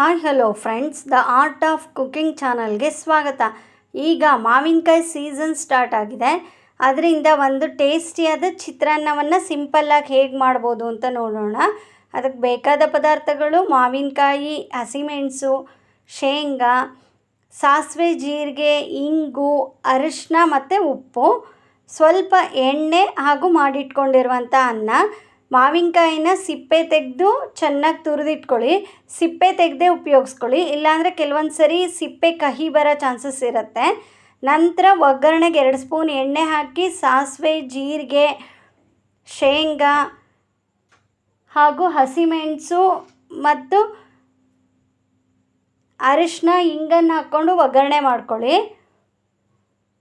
Hi, hello friends. The art of cooking ಚಾನಲ್ಗೆ ಸ್ವಾಗತ. ಈಗ ಮಾವಿನಕಾಯಿ ಸೀಸನ್ ಸ್ಟಾರ್ಟ್ ಆಗಿದೆ. ಅದರಿಂದ ಒಂದು ಟೇಸ್ಟಿಯಾದ ಚಿತ್ರಾನ್ನವನ್ನು ಸಿಂಪಲ್ಲಾಗಿ ಹೇಗೆ ಮಾಡ್ಬೋದು ಅಂತ ನೋಡೋಣ. ಅದಕ್ಕೆ ಬೇಕಾದ ಪದಾರ್ಥಗಳು ಮಾವಿನಕಾಯಿ ಹಸಿಮೆಣಸು ಶೇಂಗಾ, ಸಾಸಿವೆ ಜೀರಿಗೆ, ಇಂಗು ಅರಿಶಿನ ಮತ್ತು ಉಪ್ಪು. ಸ್ವಲ್ಪ ಎಣ್ಣೆ ಹಾಗೂ ಮಾಡಿಟ್ಕೊಂಡಿರುವಂಥ ಅನ್ನ. ಮಾವಿನಕಾಯಿನ ಸಿಪ್ಪೆ ತೆಗೆದು ಚೆನ್ನಾಗಿ ತುರಿದಿಟ್ಕೊಳ್ಳಿ. ಸಿಪ್ಪೆ ತೆಗೆದೇ ಉಪಯೋಗಿಸ್ಕೊಳ್ಳಿ. ಇಲ್ಲಾಂದರೆ ಕೆಲವೊಂದು ಸರಿ ಸಿಪ್ಪೆ ಕಹಿ ಬರೋ ಚಾನ್ಸಸ್ ಇರುತ್ತೆ. ನಂತರ ಒಗ್ಗರಣೆಗೆ ಎರಡು ಸ್ಪೂನ್ ಎಣ್ಣೆ ಹಾಕಿ ಸಾಸಿವೆ, ಜೀರಿಗೆ, ಶೇಂಗಾ ಹಾಗೂ ಹಸಿಮೆಣಸು ಮತ್ತು ಅರಿಶಿನ ಹಿಂಗನ್ನು ಹಾಕ್ಕೊಂಡು ಒಗ್ಗರಣೆ ಮಾಡ್ಕೊಳ್ಳಿ.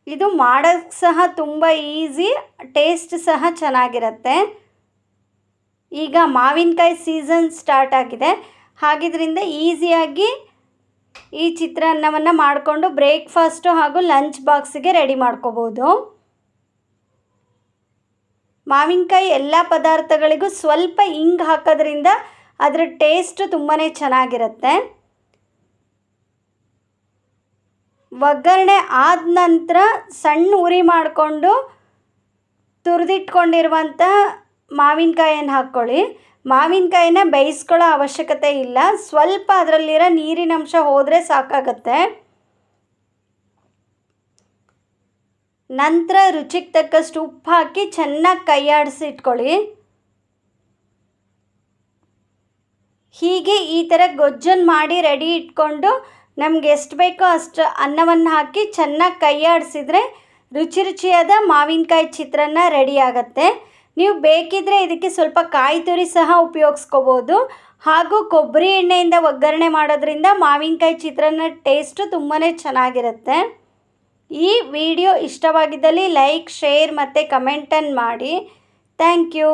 ಇದು ಮಾಡೋಕ್ಕೆ ಸಹ ತುಂಬ ಈಸಿ, ಟೇಸ್ಟ್ ಸಹ ಚೆನ್ನಾಗಿರುತ್ತೆ. ಈಗ ಮಾವಿನಕಾಯಿ ಸೀಸನ್ ಸ್ಟಾರ್ಟ್ ಆಗಿದೆ. ಹಾಗಿದ್ರಿಂದ ಈಸಿಯಾಗಿ ಈ ಚಿತ್ರಾನ್ನವನ್ನು ಮಾಡಿಕೊಂಡು ಬ್ರೇಕ್ಫಾಸ್ಟು ಹಾಗೂ ಲಂಚ್ ಬಾಕ್ಸಿಗೆ ರೆಡಿ ಮಾಡ್ಕೋಬೋದು. ಮಾವಿನಕಾಯಿ ಎಲ್ಲ ಪದಾರ್ಥಗಳಿಗೂ ಸ್ವಲ್ಪ ಹಿಂಗೆ ಹಾಕೋದ್ರಿಂದ ಅದರ ಟೇಸ್ಟು ತುಂಬಾ ಚೆನ್ನಾಗಿರುತ್ತೆ. ಒಗ್ಗರಣೆ ಆದ ನಂತರ ಸಣ್ಣ ಉರಿ ಮಾಡಿಕೊಂಡು ತುರಿದಿಟ್ಕೊಂಡಿರುವಂಥ ಮಾವಿನಕಾಯನ್ನು ಹಾಕ್ಕೊಳ್ಳಿ. ಮಾವಿನಕಾಯಿನ ಬೇಯಿಸ್ಕೊಳ್ಳೋ ಅವಶ್ಯಕತೆ ಇಲ್ಲ. ಸ್ವಲ್ಪ ಅದರಲ್ಲಿರೋ ನೀರಿನ ಅಂಶ ಹೋದರೆ ಸಾಕಾಗತ್ತೆ. ನಂತರ ರುಚಿಗೆ ತಕ್ಕಷ್ಟು ಉಪ್ಪು ಹಾಕಿ ಚೆನ್ನಾಗಿ ಕೈಯಾಡಿಸಿ ಇಟ್ಕೊಳ್ಳಿ. ಹೀಗೆ ಈ ಥರ ಗೊಜ್ಜನ್ನು ಮಾಡಿ ರೆಡಿ ಇಟ್ಕೊಂಡು ನಮ್ಗೆ ಎಷ್ಟು ಬೇಕೋ ಅಷ್ಟು ಅನ್ನವನ್ನು ಹಾಕಿ ಚೆನ್ನಾಗಿ ಕೈಯಾಡಿಸಿದ್ರೆ ರುಚಿ ರುಚಿಯಾದ ಮಾವಿನಕಾಯಿ ಚಿತ್ರಾನ್ನ ರೆಡಿ ಆಗುತ್ತೆ. ನೀವು ಬೇಕಿದ್ದರೆ ಇದಕ್ಕೆ ಸ್ವಲ್ಪ ಕಾಯಿ ತುರಿ ಸಹ ಉಪಯೋಗಿಸ್ಕೋಬೋದು. ಹಾಗೂ ಕೊಬ್ಬರಿ ಎಣ್ಣೆಯಿಂದ ಒಗ್ಗರಣೆ ಮಾಡೋದ್ರಿಂದ ಮಾವಿನಕಾಯಿ ಚಿತ್ರಾನ್ನ ಟೇಸ್ಟು ತುಂಬಾ ಚೆನ್ನಾಗಿರುತ್ತೆ. ಈ ವಿಡಿಯೋ ಇಷ್ಟವಾಗಿದ್ದಲ್ಲಿ ಲೈಕ್, ಶೇರ್ ಮತ್ತು ಕಮೆಂಟನ್ನು ಮಾಡಿ. Thank you.